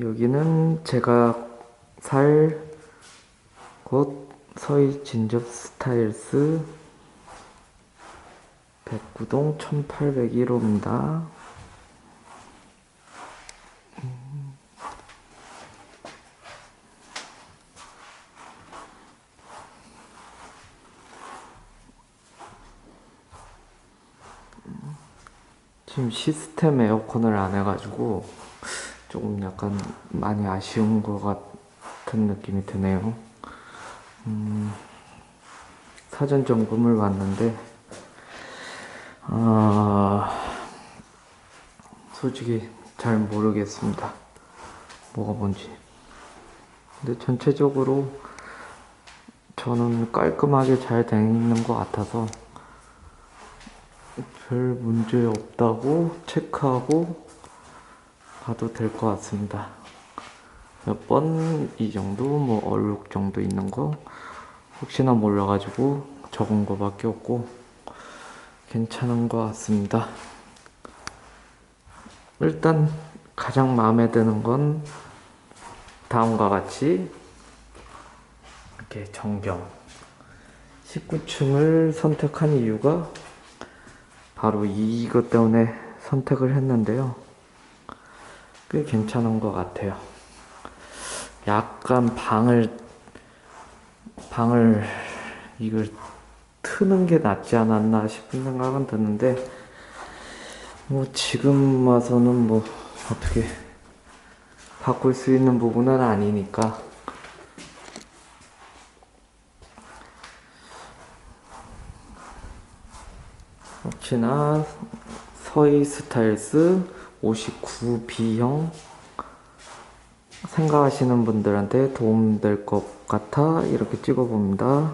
여기는 제가 살 곳 서희 진접 스타일스 백구동 1801호입니다. 지금 시스템 에어컨을 안 해가지고 조금 약간 많이 아쉬운 것 같은 느낌이 드네요. 음, 사전 점검을 왔는데, 아, 솔직히 잘 모르겠습니다. 뭐가 뭔지. 근데 전체적으로 저는 깔끔하게 잘돼 있는 것 같아서 별 문제 없다고 체크하고 가도 될 것 같습니다. 몇 번 이 정도 뭐 얼룩 정도 있는 거 혹시나 몰라가지고 적은 거밖에 없고 괜찮은 것 같습니다. 일단 가장 마음에 드는 건 다음과 같이 이렇게 정경 19층을 선택한 이유가 바로 이것 때문에 선택을 했는데요. 꽤 괜찮은 것 같아요. 약간 방을 방을 이걸 트는 게 낫지 않았나 싶은 생각은 드는데 뭐 지금 와서는 뭐 어떻게 바꿀 수 있는 부분은 아니니까 혹시나 서희 스타일스 59B형 생각하시는 분들한테 도움될 것 같아 이렇게 찍어봅니다.